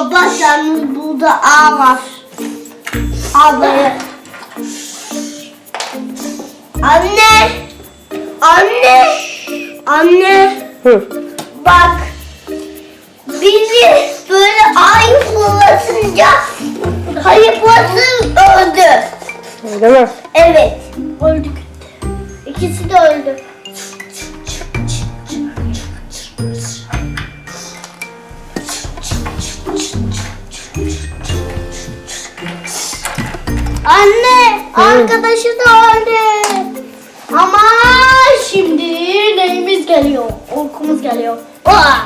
Baba yalnız burada A var. Ablayı. Anne. Anne. Anne. Hı. Bak. Bizi böyle ay fırlatınca Hayır burası öldü. Öyle mi? Evet. Öldük. İkisi de öldü. Anne, arkadaşı da öldü. Ama şimdi neyimiz geliyor? Uykumuz geliyor. Aa!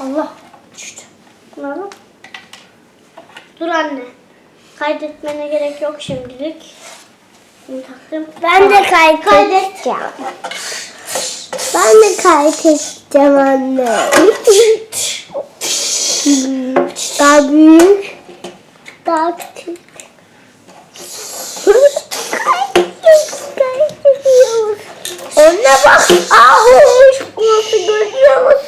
Allah düştü. Bunları. Dur anne. Kaydetmene gerek yok şimdilik. Bunu taktım. Ben de Kaydet. kaydedeceğim. Ben de kaydedeceğim anne. Daha büyük. Daha küçük. Kaydediyoruz, bak. Ah olmuş burası görüyor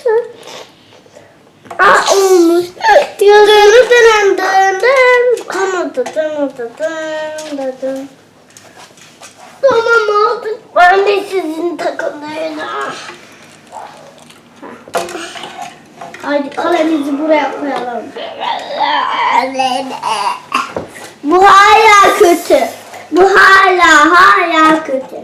dın dın dın. Tamam oldu. Ben de sizin takımlarına. Haydi kalemizi buraya koyalım. Bu hala kötü. Bu hala hala kötü.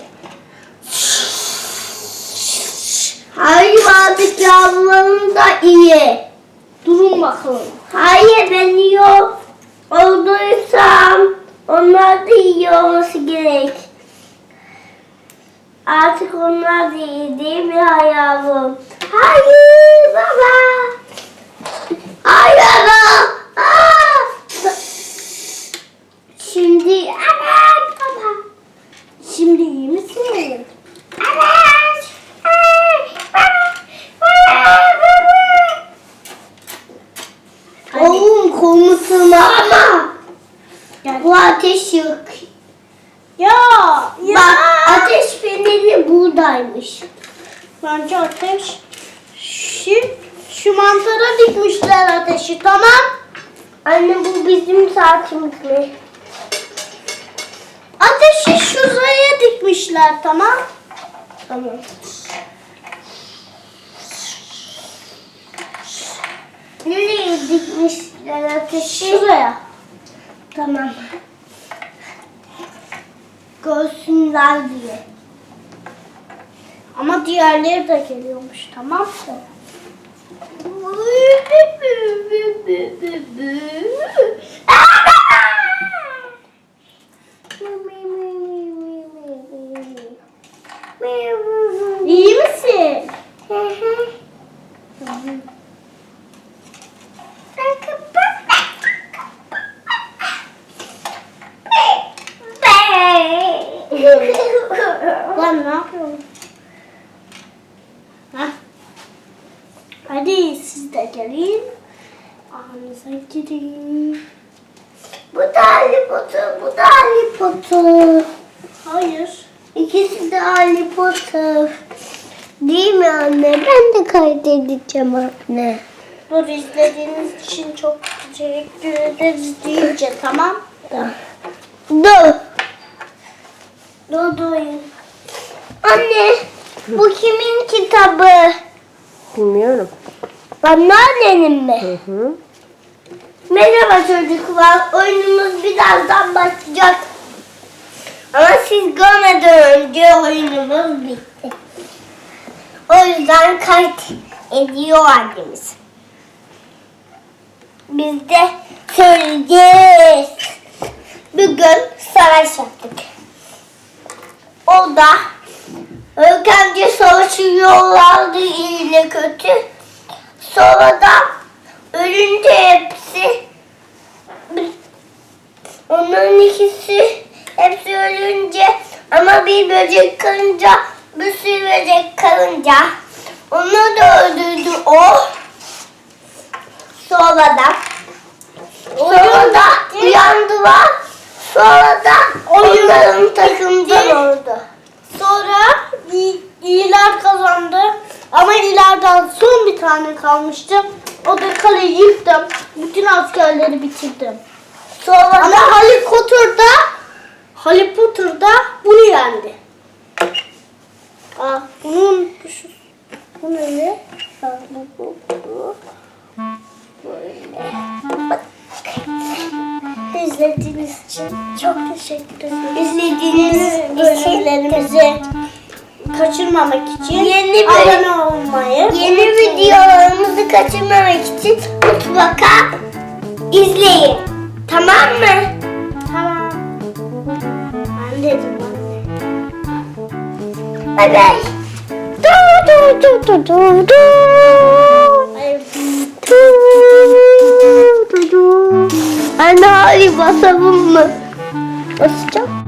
Hayır artık yavrularım da iyi. Durun bakalım. Hayır ben ol- olduysam onlar da iyi olması gerek. Artık onlar da iyi değil mi hayalım? Hayır baba. Hayır baba. Şimdi evet baba. Şimdi iyi misin? Evet. Oğlum komutanı ama bu ateş yok. Ya, Bak ateş feneri buradaymış. Bence ateş. Şu, şu mantara dikmişler ateşi tamam. Anne bu bizim saatimiz mi? Ateşi şuraya dikmişler tamam. Tamam. Nereye dikmişler ateşi? Şuraya. Tamam. Görsünler diye. Ama diğerleri de geliyormuş tamam mı? Hah. Hadi siz de gelin. Aranıza girin. Bu da Ali Potter, bu da Ali Potter. Hayır. İkisi de Ali Potter. Değil mi anne? Ben de kaydedeceğim anne. Dur izlediğiniz için çok teşekkür ederiz deyince tamam. Dur. Dur durun. Anne, bu kimin kitabı? Bilmiyorum. Anneannenin mi? Hı hı. Merhaba çocuklar, oyunumuz birazdan başlayacak. Ama siz görmeden önce oyunumuz bitti. O yüzden kayıt ediyor annemiz. Biz de söyleyeceğiz. Bugün savaş yaptık. O da Ölkemce savaşıyorlardı iyi ile kötü. Sonra da ölünce hepsi onların ikisi hepsi ölünce ama bir böcek kalınca bir sürü böcek kalınca onu da öldürdü o. Sonra da sonra da uyandılar. Sonra da onların takımdan oldu. Sonra iyi- iyiler kazandı. Ama iyilerden son bir tane kalmıştı. O da kaleyi yıktım. Bütün askerleri bitirdim. Sonra Ama da Harry İzlediğiniz için çok teşekkür ederim. İzlediğiniz bölümlerimizi kaçırmamak için Yeni abone olmayı Yeni videolarımızı kaçırmamak için mutlaka izleyin. Tamam mı? Tamam. Ben dedim anne. Bay bay. Du du du du du du. Anne hadi basalım mı? Basacağım.